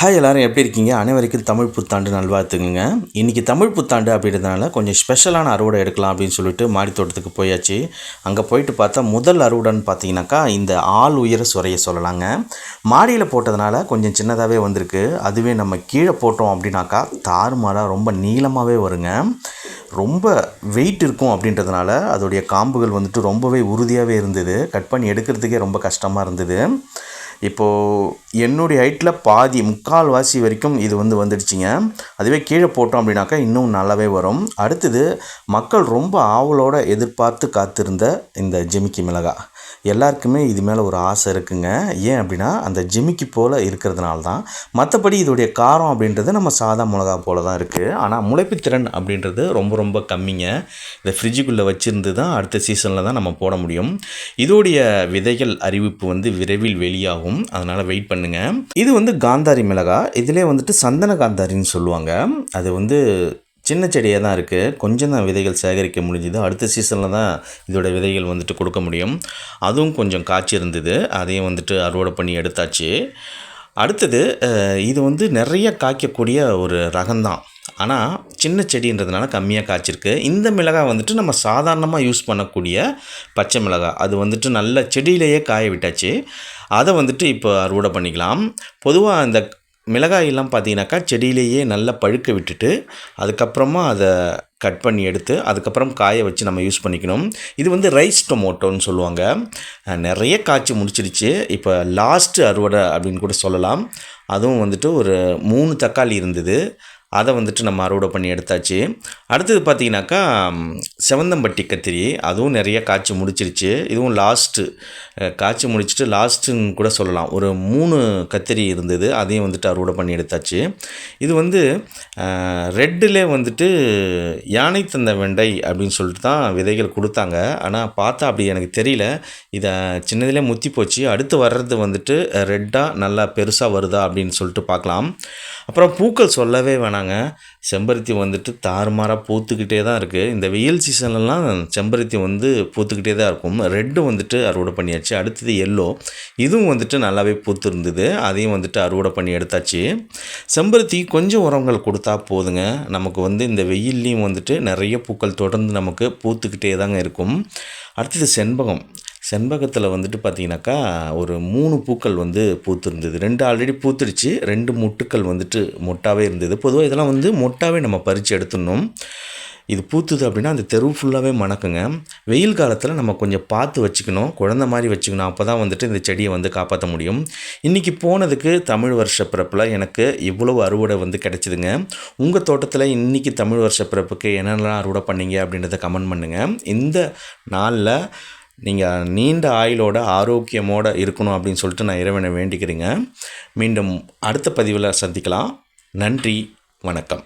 Hi எல்லோரும் எப்படி இருக்கீங்க? அனைவருக்கும் தமிழ் புத்தாண்டு நல்வாழ்த்துக்குங்க இன்றைக்கி தமிழ் புத்தாண்டு அப்படின்றதுனால கொஞ்சம் ஸ்பெஷலான அறுவடை எடுக்கலாம் அப்படின்னு சொல்லிட்டு மாடித்தோட்டத்துக்கு போயாச்சு. அங்கே போயிட்டு பார்த்தா முதல் அறுவடைன்னு பார்த்தீங்கன்னாக்கா இந்த ஆள் உயர சுரைய சொல்லலாங்க. மாடியில் போட்டதுனால கொஞ்சம் சின்னதாகவே வந்திருக்கு. அதுவே நம்ம கீழே போட்டோம் அப்படின்னாக்கா தாறுமாறாக ரொம்ப நீளமாகவே வருங்க. ரொம்ப வெயிட் இருக்கும் அப்படின்றதுனால அதோடைய காம்புகள் வந்துட்டு ரொம்பவே உறுதியாகவே இருந்தது. கட் பண்ணி எடுக்கிறதுக்கே ரொம்ப கஷ்டமாக இருந்தது. இப்போது என்னுடைய ஹைட்டில் பாதி முக்கால் வாசி வரைக்கும் இது வந்து வந்துடுச்சிங்க. அதுவே கீழே போட்டோம் அப்படின்னாக்கா இன்னும் நல்லாவே வரும். அடுத்தது மக்கள் ரொம்ப ஆவலோடு எதிர்பார்த்து காத்திருந்த இந்த ஜிமிக்கி மிளகாய் எல்லாருக்குமே இது மேலே ஒரு ஆசை இருக்குங்க. ஏன் அப்படின்னா அந்த ஜிமிக்கி போல் இருக்கிறதுனால தான் மற்றபடி இதோடைய காரம் அப்படின்றது நம்ம சாதா மிளகா போல் தான் இருக்குது ஆனால் முளைப்புத்திறன் அப்படின்றது ரொம்ப ரொம்ப கம்மிங்க. இதை ஃப்ரிட்ஜுக்குள்ளே வச்சுருந்து தான் அடுத்த சீசனில் தான் நம்ம போட முடியும். இதோடைய விதைகள் அறிவிப்பு வந்து விரைவில் வெளியாகும். அதனால் வெயிட் பண்ணுங்கள் இது வந்து காந்தாரி மிளகா. இதிலே வந்துட்டு சந்தன காந்தாரின்னு சொல்லுவாங்க. அது வந்து சின்ன செடியாக தான் இருக்குது. கொஞ்சம் தான் விதைகள் சேகரிக்க முடிஞ்சுது. அடுத்த சீசனில் தான் இதோட விதைகள் வந்துட்டு கொடுக்க முடியும். அதுவும் கொஞ்சம் காய்ச்சி இருந்தது. அதையும் வந்துட்டு அறுவடை பண்ணி எடுத்தாச்சு. அடுத்தது இது வந்து நிறைய காய்க்கக்கூடிய ஒரு ரகம்தான் ஆனால் சின்ன செடின்றதுனால கம்மியாக காய்ச்சிருக்கு. இந்த மிளகாய் வந்துட்டு நம்ம சாதாரணமாக யூஸ் பண்ணக்கூடிய பச்சை மிளகாய். அது வந்துட்டு நல்ல செடியிலேயே காய விட்டாச்சு. அதை வந்துட்டு இப்போ அறுவடை பண்ணிக்கலாம். பொதுவாக அந்த மிளகாயெல்லாம் பார்த்தீங்கன்னாக்கா செடியிலேயே நல்லா பழுக்க விட்டுட்டு அதுக்கப்புறமா அதை கட் பண்ணி எடுத்து அதுக்கப்புறம் காய வச்சு நம்ம யூஸ் பண்ணிக்கணும். இது வந்து ரைஸ் டொமோட்டோன்னு சொல்லுவாங்க. நிறைய காய்ச்சி முடிச்சிடுச்சு இப்போ லாஸ்ட்டு அறுவடை அப்படின்னு கூட சொல்லலாம். அதுவும் வந்துட்டு ஒரு மூணு தக்காளி இருந்தது. அதை வந்துட்டு நம்ம அறுவடை பண்ணி எடுத்தாச்சு. அடுத்தது பார்த்திங்கனாக்கா செவந்தம்பட்டி கத்திரி. அதுவும் நிறைய காய்ச்சி முடிச்சிருச்சு. இதுவும் லாஸ்ட்டு காய்ச்சி முடிச்சுட்டு லாஸ்ட்டுன்னு கூட சொல்லலாம். ஒரு மூணு கத்திரி இருந்தது. அதையும் வந்துட்டு அறுவடை பண்ணி எடுத்தாச்சு. இது வந்து ரெட்டில் வந்துட்டு யானை தந்த வெண்டை அப்படின்னு சொல்லிட்டு தான் விதைகள் கொடுத்தாங்க. ஆனால் பார்த்தா அப்படி எனக்கு தெரியல. இதை சின்னதிலே முத்தி போச்சு. அடுத்து வர்றது வந்துட்டு ரெட்டாக நல்லா பெருசாக வருதா அப்படின்னு சொல்லிட்டு பார்க்கலாம். அப்புறம் பூக்கள் சொல்லவே வேணாம். வேணாங்க செம்பருத்தி வந்துட்டு தாறுமாறாக பூத்துக்கிட்டே தான் இருக்குது இந்த வெயில் சீசன்லலாம் செம்பருத்தி வந்து பூத்துக்கிட்டே தான் இருக்கும். ரெட்டு வந்துட்டு அறுவடை பண்ணியாச்சு. அடுத்தது எல்லோ இதுவும் வந்துட்டு நல்லாவே பூத்துருந்தது. அதையும் வந்துட்டு அறுவடை பண்ணி எடுத்தாச்சு. செம்பருத்தி கொஞ்சம் உரங்கள் கொடுத்தா போதுங்க. நமக்கு வந்து இந்த வெயில்லையும் வந்துட்டு நிறைய பூக்கள் தொடர்ந்து நமக்கு பூத்துக்கிட்டே தாங்க இருக்கும். அடுத்தது செண்பகம். செண்பகத்தில் வந்துட்டு பார்த்திங்கனாக்கா ஒரு மூணு பூக்கள் வந்து பூத்துருந்தது. ரெண்டு ஆல்ரெடி பூத்துடுச்சு ரெண்டு முட்டுக்கள் வந்துட்டு மொட்டாவே இருந்தது. பொதுவாக இதெல்லாம் வந்து மொட்டாவே நம்ம பறித்து எடுத்துடணும். இது பூத்துது அப்படின்னா அந்த தெரு ஃபுல்லாகவே மணக்குங்க. வெயில் காலத்தில் நம்ம கொஞ்சம் பார்த்து வச்சுக்கணும். குழந்த மாதிரி வச்சுக்கணும். அப்போ தான் வந்துட்டு இந்த செடியை வந்து காப்பாற்ற முடியும். இன்றைக்கி போனதுக்கு தமிழ் வருஷ பிறப்பில் எனக்கு இவ்வளவு அறுவடை வந்து கிடச்சிதுங்க. உங்கள் தோட்டத்தில் இன்றைக்கி தமிழ் வருஷ பிறப்புக்கு என்னென்னலாம் அறுவடை பண்ணீங்க அப்படின்றத கமெண்ட் பண்ணுங்கள் இந்த நாளில் நீங்கள் நீண்ட ஆயுளோட ஆரோக்கியமோடு இருக்கணும் அப்படின்னு சொல்லிட்டு நான் இறைவனை வேண்டிக்கிறேங்க. மீண்டும் அடுத்த பதிவில் சந்திக்கலாம். நன்றி வணக்கம்.